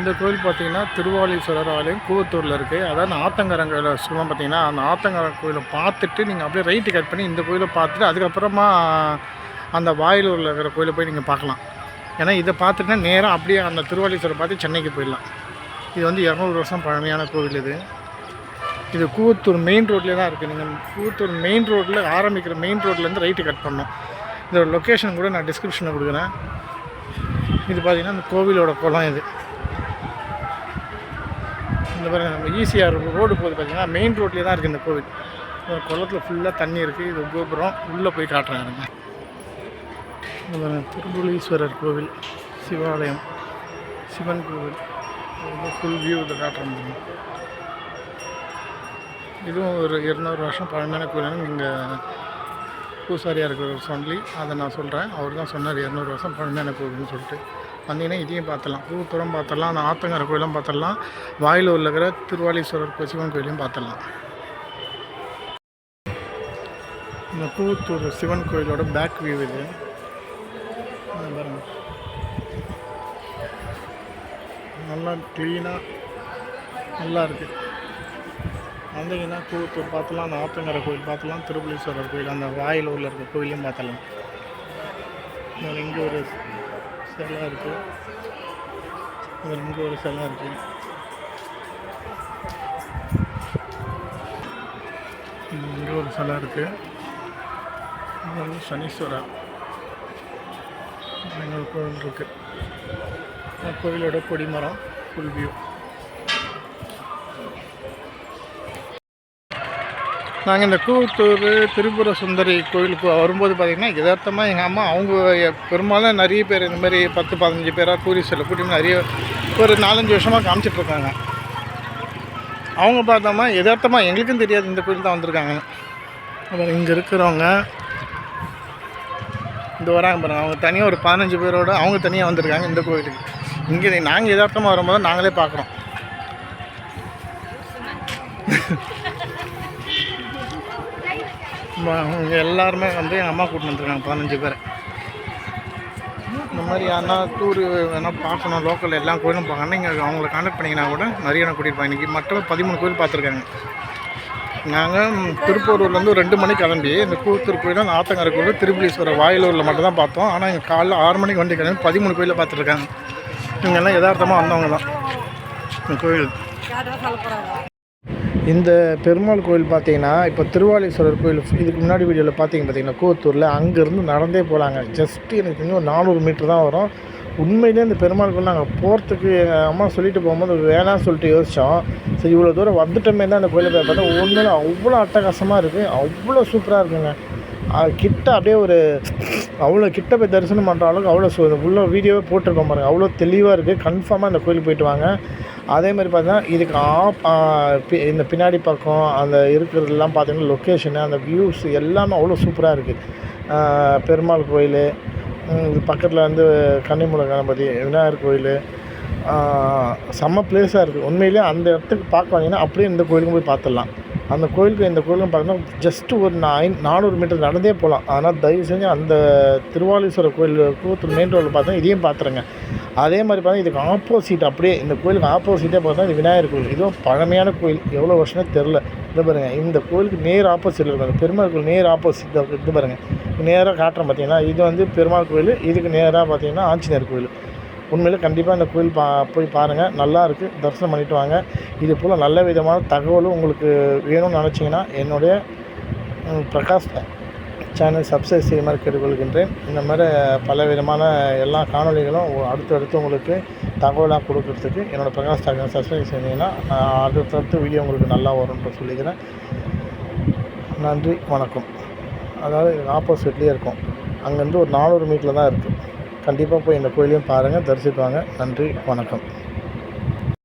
இந்த கோயில் பார்த்தீங்கன்னா திருவாலீஸ்வரர் ஆலயம் கூவத்தூரில் இருக்குது அதாவது ஆத்தங்கரங்கையில் சொல்லுவோம் பார்த்தீங்கன்னா அந்த ஆத்தங்கர கோயிலை பார்த்துட்டு நீங்கள் அப்படியே ரைட்டு கட் பண்ணி இந்த கோயிலை பார்த்துட்டு அதுக்கப்புறமா அந்த வாயிலூரில் இருக்கிற கோயிலை போய் நீங்கள் பார்க்கலாம். ஏன்னா இதை பார்த்துட்டுனா நேராக அப்படியே அந்த திருவாலீஸ்வரர் பார்த்து சென்னைக்கு போயிடலாம். இது வந்து இரநூறு வருஷம் பழமையான கோவில் இது. இது கூவத்தூர் மெயின் ரோட்லேயே தான் இருக்குது நீங்கள் கூவத்தூர் மெயின் ரோட்டில் ஆரம்பிக்கிற மெயின் ரோட்லேருந்து ரைட்டு கட் பண்ணணும். இதோட லொக்கேஷன் கூட நான் டிஸ்கிரிப்ஷனில் கொடுக்குறேன். இது பார்த்தீங்கன்னா இந்த கோவிலோட குளம் இது. இந்த பாருங்க நம்ம ஈசிஆர் ரோடு போகுது பார்த்தீங்கன்னா மெயின் ரோட்லேயே தான் இருக்குது இந்த கோவில். குளத்தில் ஃபுல்லாக தண்ணி இருக்குது இது கோபுரம். உள்ளே போய் காட்டுறாங்க திருபுலீஸ்வரர் கோவில் சிவாலயம் சிவன் கோவில். ஃபுல் வியூ இதை காட்டுறாங்க இதுவும் ஒரு இருநூறு வருஷம் பழமையான கோயில் நீங்கள் பூசாரியாக இருக்கிறவர் சொல்லி அதை நான் சொல்கிறேன் அவர் தான் சொன்னார் இரநூறு வருஷம் பழமையான கோவில்னு சொல்லிட்டு. வந்தீங்கன்னா இதையும் பார்த்துடலாம். பூத்துறம் பார்த்துடலாம் அந்த ஆத்தங்கர கோயிலும் பார்த்துடலாம் வாயிலூரில் இருக்கிற திருவாலீஸ்வரர் சிவன் கோயிலையும் பார்த்துடலாம். இந்த கூத்தூர் சிவன் கோயிலோட பேக் வியூ இது. பாருங்க. நல்லா க்ளீனாக நல்லா இருக்குது வந்தீங்கன்னா கூத்தூர் பார்த்துலாம் அந்த ஆத்தங்கர கோயில் பார்த்துலாம் திருப்பலீஸ்வரர் கோயில் அந்த வாயிலூரில் இருக்க கோயிலையும் பார்த்தலாம் இங்கே ஒரு சிலை இருக்குது இங்கே ஒரு சிலை இருக்குது இங்கே ஒரு சிலை இருக்குது இங்கே வந்து சனீஸ்வரா இங்கே ஒரு கோவில் இருக்குது கோவிலோட கொடிமரம் ஃபுல் வியூ நாங்கள் இந்த கூத்தூர் திரிபுர சுந்தரி கோயிலுக்கு வரும்போது பார்த்திங்கன்னா யதார்த்தமாக எங்கள் அம்மா அவங்க பெரும்பாலும் நிறைய பேர் இந்த மாதிரி பத்து பதினஞ்சு பேராக டூரிஸ்டில் கூட்டிட்டு நிறைய ஒரு நாலஞ்சு வருஷமாக காமிச்சிட்ருக்காங்க அவங்க பார்த்தோமா யதார்த்தமாக எங்களுக்கும் தெரியாது இந்த கோயில் தான் வந்திருக்காங்க அப்புறம் இங்கே இருக்கிறவங்க இந்த வராங்க பாருங்கள் அவங்க தனியாக ஒரு பதினஞ்சு பேரோட அவங்க தனியாக வந்திருக்காங்க இந்த கோயிலுக்கு. இங்கே நாங்கள் யதார்த்தமாக வரும்போது நாங்களே பார்க்குறோம். இங்கே எல்லாருமே வந்து எங்கள் அம்மா கூட்டிட்டு வந்துருக்காங்க பதினஞ்சு பேர். இந்த மாதிரி யாருன்னா டூர் வேணால் பார்க்கணும் லோக்கல் எல்லா கோயிலும் பார்க்கணும். நீங்கள் அவங்கள காண்டக்ட் பண்ணிங்கன்னா கூட நிறைய இடம் கூட்டிகிட்டு இன்றைக்கி மற்ற பதிமூணு கோயில் பார்த்துருக்காங்க. நாங்கள் திருப்பூர்லேருந்து ரெண்டு மணிக்கு கிளம்பி இந்த கூத்தூர் கோயில் அந்த ஆத்தங்கரை கோயில் திருப்புலீஸ்வரர் வாயிலூரில் மட்டும் தான் பார்த்தோம். ஆனால் எங்கள் காலைல ஆறு மணிக்கு வண்டி கிளம்பி பதிமூணு கோயிலில் பார்த்துருக்காங்க. இவங்கெல்லாம் யதார்த்தமாக வந்தவங்க தான். இந்த கோயில். இந்த பெருமாள் கோயில் பார்த்தீங்கன்னா இப்போ திருவாலீஸ்வரர் கோயில் இதுக்கு முன்னாடி வீடியோவில் பார்த்தீங்க பார்த்தீங்கன்னா கோத்தூரில் அங்கேருந்து நடந்தே போகலாங்க ஜஸ்ட்டு எனக்கு தெரிஞ்சு ஒரு நானூறு மீட்டர் தான் வரும். உண்மையிலே இந்த பெருமாள் கோயில் நாங்கள் போகிறதுக்கு எங்கள் அம்மா சொல்லிட்டு போகும்போது வேணாம்னு சொல்லிட்டு யோசித்தோம் சரி இவ்வளோ தூரம் வந்துட்டோமே தான் அந்த கோயிலை போய் பார்த்தா ஒன்றும் அவ்வளோ அட்டகாசமாக இருக்குது அவ்வளோ சூப்பராக இருக்குங்க. கிட்ட அப்படியே ஒரு அவ்வளோ கிட்ட போய் தரிசனம் பண்ணுற அளவுக்கு அவ்வளோ சு உள்ள வீடியோவே போட்டிருக்கோம் பாருங்க. அவ்வளோ தெளிவாக இருக்குது கன்ஃபார்மாக இந்த கோயிலுக்கு போயிட்டு வாங்க. அதே மாதிரி பார்த்தீங்கன்னா இதுக்கு ஆப் இந்த பின்னாடி பக்கம் அந்த இருக்கிறதெல்லாம் பார்த்தீங்கன்னா லொக்கேஷனு அந்த வியூஸ் எல்லாமே அவ்வளோ சூப்பராக இருக்குது பெருமாள் கோயில் இது பக்கத்தில் வந்து கன்னிமுலை கணபதி விநாயகர் கோயில் செம்ம பிளேஸாக இருக்குது உண்மையிலேயே அந்த இடத்துக்கு பார்க்க வந்தீங்கன்னா அப்படியே இந்த கோயிலுக்கும் போய் பார்த்துடலாம். அந்த கோயிலுக்கு இந்த கோயிலுக்கும் பார்த்தீங்கன்னா ஜஸ்ட்டு ஒரு நாய் நானூறு மீட்டர் நடந்தே போகலாம். ஆனால் தயவு செஞ்சு அந்த திருவாலீஸ்வரர் கோயில் கூத்து மெயின் ரோடில் பார்த்தா இதையும் பார்த்துருங்க அதே மாதிரி பார்த்தா இதுக்கு ஆப்போசிட் அப்படியே இந்த கோயிலுக்கு ஆப்போசிட்டே பார்த்தா இது விநாயகர் கோயில். இதுவும் பழமையான கோயில். எவ்வளோ வருஷமே தெரில இது பாருங்க இந்த கோயிலுக்கு நேர் ஆப்போசிட்டில் இருக்கும் அந்த பெருமாள் கோயில் நேர் ஆப்போசிட் இது பாருங்க நேராக காட்டுறேன் பார்த்தீங்கன்னா இது வந்து பெருமாள் கோயில். இதுக்கு நேராக பார்த்தீங்கன்னா ஆஞ்சநேயர் கோயில். உண்மையிலே கண்டிப்பாக இந்த கோயில் பா போய் பாருங்கள் நல்லா இருக்குது தரிசனம் பண்ணிட்டு வாங்க. இது போல் நல்ல விதமான தகவலும் உங்களுக்கு வேணும்னு நினச்சிங்கன்னா என்னுடைய பிரகாஷ் சேனல் சப்ஸ்கிரைப் செய்யுமாறு கேட்டுக்கொள்கின்றேன். இந்த மாதிரி பல விதமான எல்லா காணொளிகளும் அடுத்து அடுத்தடுத்து உங்களுக்கு தகவலாக கொடுக்கறதுக்கு என்னோடய பிரகாஷ் சேனல் சப்ஸ்கிரைப் செஞ்சீங்கன்னா நான் வீடியோ உங்களுக்கு நல்லா வரும்னு சொல்லிக்கிறேன். நன்றி. வணக்கம். அதாவது ஆப்போசிட்லேயே இருக்கும். அங்கேருந்து ஒரு நானூறு மீட்டரில் தான் இருக்குது கண்டிப்பாக போய் இந்த கோயிலையும் பாருங்கள் தரிசிப்பாங்க. நன்றி வணக்கம்.